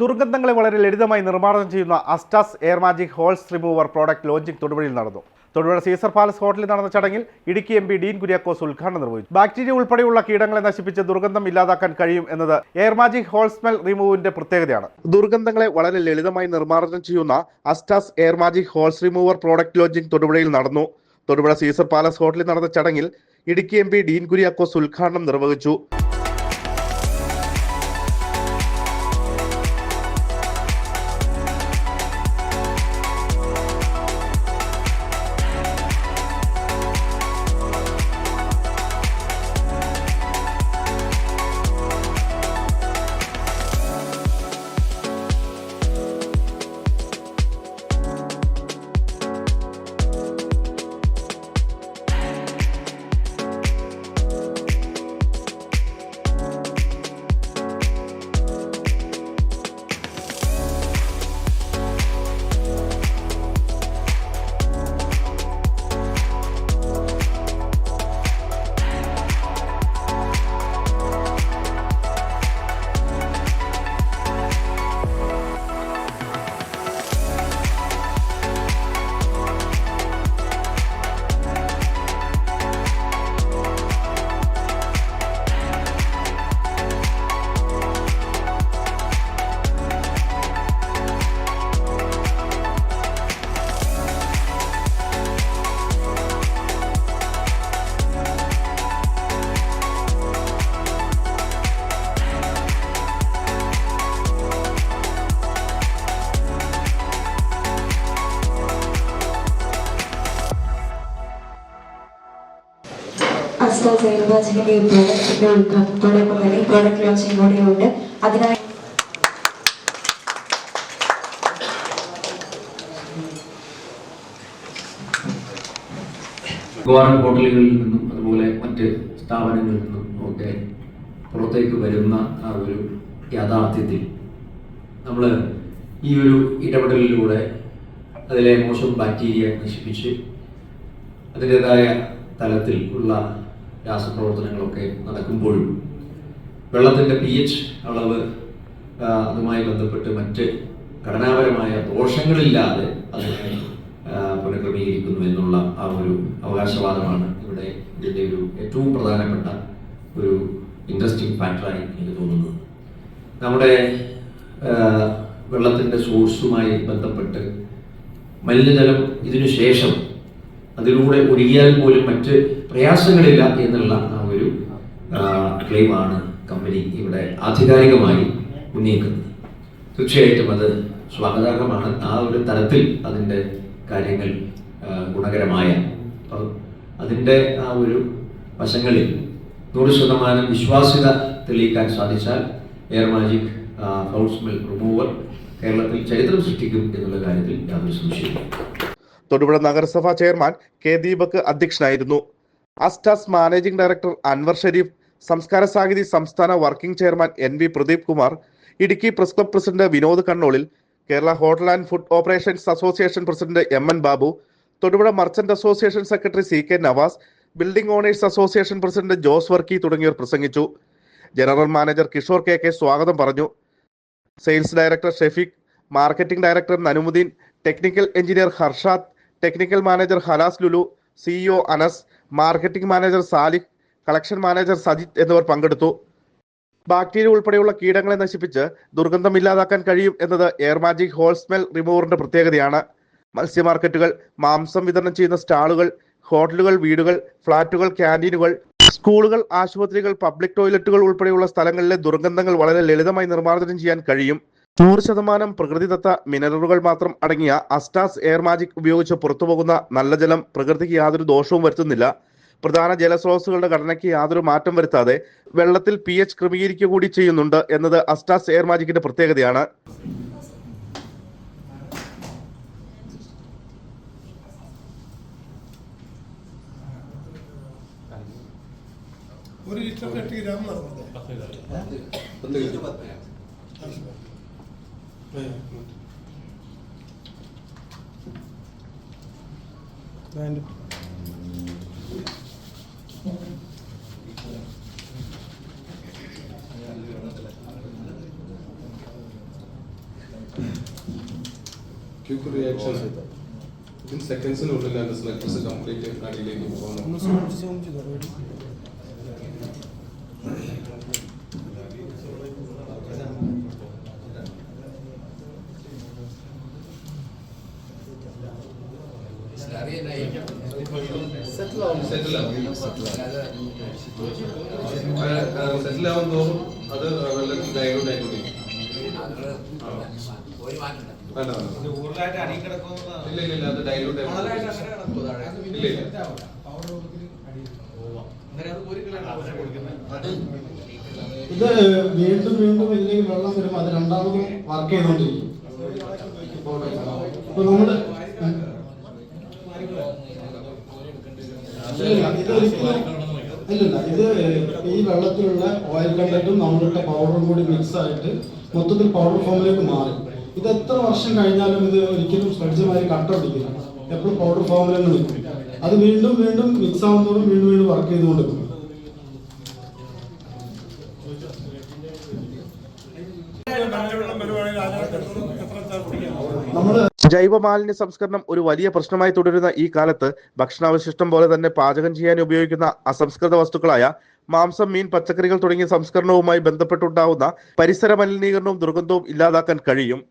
ദുർഗന്ധങ്ങളെ വളരെ ലളിതമായി നിർമ്മാർജനം ചെയ്യുന്ന അസ്റ്റാസ് air magic holes remover product launching തൊടുപുഴയിൽ നടന്നു. തൊടുപുഴ സീസർ പാലസ് ഹോട്ടലിൽ നടന്ന ചടങ്ങിൽ Idukki M P Dean Kuriakose ഉദ്ഘാടനം നിർവഹിച്ചു. ബാക്ടീരിയ ഉൾപ്പെടെയുള്ള കീടങ്ങളെ നശിപ്പിച്ച് ദുർഗന്ധം ഇല്ലാതാക്കാൻ കഴിയും എന്നത് എയർ മാജിക് ഹോൾ സ്മെൽ റിമൂവിന്റെ പ്രത്യേകതയാണ്. ദുർഗന്ധങ്ങളെ വളരെ ലളിതമായി നിർമ്മാർജനം ചെയ്യുന്ന അസ്റ്റാസ് air magic holes remover product launching തൊടുപുഴയിൽ നടന്നു. തൊടുപുഴ സീസർ പാലസ് ഹോട്ടലിൽ നടന്ന ചടങ്ങിൽ ഇടുക്കി എം ഡീൻ കുര്യാക്കോസ് ഉദ്ഘാടനം നിർവഹിച്ചു. അസ്റ്റാ സൈൽവാജിന്റെ ഒരു പ്രോഡക്റ്റിന്റെ ഉദ്ഘാടനത്തോടൊപ്പം തന്നെ പ്രോഡക്റ്റ് ലോഞ്ചിങ് കൂടിയുണ്ട് അതിനായി ഗവൺമെന്റ് ഹോട്ടലുകളിൽ നിന്നും അതുപോലെ മറ്റ് സ്ഥാപനങ്ങളിൽ നിന്നും ഒക്കെ പുറത്തേക്ക് വരുന്ന ആ ഒരു യാഥാർത്ഥ്യത്തിൽ നമ്മൾ ഈ ഒരു ഇടപെടലിലൂടെ അതിലെ മോശം ബാക്ടീരിയ നശിപ്പിച്ച് അതിന്റെതായ തലത്തിൽ ഉള്ള രാസപ്രവർത്തനങ്ങളൊക്കെ നടക്കുമ്പോഴും വെള്ളത്തിന്റെ പി എച്ച് അളവ് അതുമായി ബന്ധപ്പെട്ട് മറ്റ് ഘടനാപരമായ ദോഷങ്ങളില്ലാതെ അതിനെ പുനഃക്രമീകരിക്കുന്നു എന്നുള്ള ആ ഒരു അവകാശവാദമാണ് ഇവിടെ ഇതിന്റെ ഒരു ഏറ്റവും പ്രധാനപ്പെട്ട ഒരു ഇൻട്രസ്റ്റിംഗ് ഫാക്ടറായി എനിക്ക് തോന്നുന്നത്. നമ്മുടെ വെള്ളത്തിന്റെ സോഴ്സുമായി ബന്ധപ്പെട്ട് മലിനജലം ഇതിനു ശേഷം അതിലൂടെ ഒഴുകിയാൽ പോലും മറ്റ് പ്രയാസങ്ങളില്ല എന്നുള്ള ആ ഒരു ക്ലെയിമാണ് കമ്പനി ഇവിടെ ആധികാരികമായി ഉന്നയിക്കുന്നത്. തീർച്ചയായിട്ടും അത് സ്വാഗതാർഹമാണ്. ആ ഒരു തലത്തിൽ അതിന്റെ കാര്യങ്ങൾ ഗുണകരമായ. അതിന്റെ ആ ഒരു വശങ്ങളിൽ നൂറ് ശതമാനം വിശ്വാസ്യത തെളിയിക്കാൻ സാധിച്ചാൽ air magic house mill remover കേരളത്തിൽ ചരിത്രം സൃഷ്ടിക്കും എന്നുള്ള കാര്യത്തിൽ യാതൊരു സംശയമില്ല തൊടുപുഴ നഗരസഭാ ചെയർമാൻ കെ ദീപക് അധ്യക്ഷനായിരുന്നു. അസ്റ്റാസ് മാനേജിംഗ് ഡയറക്ടർ അൻവർ ഷരീഫ് സംസ്കാര സാഹിതി സംസ്ഥാന working chairman N V Pradeep Kumar Idukki press club president Vinod Kannolil Kerala hotel and food operations association president M N Babu Thodupuzha merchant association secretary C K Navas building owners association president Jose Varkey തുടങ്ങിയവർ പ്രസംഗിച്ചു. General manager Kishore K K സ്വാഗതം പറഞ്ഞു. Sales director Shefeek marketing director Nanumuddin technical engineer Harshad technical manager Halas Lulu CEO Anas marketing manager Salih collection manager Sajith എന്നിവർ പങ്കെടുത്തു. Bacteria ഉൾപ്പെടെയുള്ള കീടങ്ങളെ നശിപ്പിച്ച് ദുർഗന്ധം ഇല്ലാതാക്കാൻ കഴിയും എന്നത് എയർ മാജിക് ഹോൾ സ്മെൽ റിമൂവറിന്റെ പ്രത്യേകതയാണ്. മത്സ്യ മാർക്കറ്റുകൾ മാംസം വിതരണം ചെയ്യുന്ന സ്റ്റാളുകൾ ഹോട്ടലുകൾ വീടുകൾ ഫ്ളാറ്റുകൾ ക്യാന്റീനുകൾ സ്കൂളുകൾ ആശുപത്രികൾ പബ്ലിക് ടോയ്ലറ്റുകൾ ഉൾപ്പെടെയുള്ള സ്ഥലങ്ങളിലെ ദുർഗന്ധങ്ങൾ വളരെ ലളിതമായി നിർമ്മാർജനം ചെയ്യാൻ കഴിയും. നൂറ് ശതമാനം പ്രകൃതിദത്ത മിനറലുകൾ മാത്രം അടങ്ങിയ അസ്റ്റാസ് എയർ മാജിക് ഉപയോഗിച്ച് പുറത്തുപോകുന്ന നല്ല ജലം പ്രകൃതിക്ക് യാതൊരു ദോഷവും വരുത്തുന്നില്ല. പ്രധാന ജലസ്രോതസ്സുകളുടെ ഘടനയ്ക്ക് യാതൊരു മാറ്റം വരുത്താതെ വെള്ളത്തിൽ പി എച്ച് ക്രമീകരിക്കുക കൂടി ചെയ്യുന്നുണ്ട് എന്നത് അസ്റ്റാസ് എയർ മാജിക്കിന്റെ പ്രത്യേകതയാണ്. ഒരു ലിറ്റർ എട്ട് ഗ്രാം നടന്നത് Evet. Beğendim. Quick reactions येतात विदिन सेकंड्स उरलेल्या नसल्या कसं कम्प्लीट आणि लेणी होणं സെറ്റിൽ ആവും സെറ്റിൽ. ഇല്ല ഇല്ല ഇല്ല ഇല്ല ഇത് വീണ്ടും വീണ്ടും ഇതിലേക്ക് വെള്ളം വരുമ്പോൾ അത് രണ്ടാമതും വർക്ക് ചെയ്തുകൊണ്ടിരിക്കും ഇപ്പൊ നമ്മൾ ഇല്ലില്ല, ഇത് ഈ വെള്ളത്തിലുള്ള ഓയിൽ കണ്ടന്റും നമ്മളിട്ട പൗഡറും കൂടി മിക്സ് ആയിട്ട് മൊത്തത്തിൽ പൗഡർ ഫോമിലേക്ക് മാറി. ഇത് എത്ര വർഷം കഴിഞ്ഞാലും ഇത് ഒരിക്കലും സ്പെഡ്സുമാതിരി കട്ട പിടിക്കില്ല. എപ്പോഴും പൗഡർ ഫോമിൽ നിൽക്കും. അത് വീണ്ടും വീണ്ടും മിക്സ് ആവുന്നതോടും വീണ്ടും വീണ്ടും വർക്ക് കുടിക്കാം നമ്മൾ ജൈവ മാലിന്യ സംസ്കരണം ഒരു വലിയ പ്രശ്നമായി തുടരുന്ന ഈ കാലത്ത് ഭക്ഷണാവശിഷ്ടം പോലെ തന്നെ പാചകം ചെയ്യാൻ ഉപയോഗിക്കുന്ന അസംസ്കൃത വസ്തുക്കളായ മാംസം മീൻ പച്ചക്കറികൾ തുടങ്ങിയ സംസ്കരണവുമായി ബന്ധപ്പെട്ടുണ്ടാവുന്ന പരിസര മലിനീകരണവും ദുർഗന്ധവും ഇല്ലാതാക്കാൻ കഴിയും.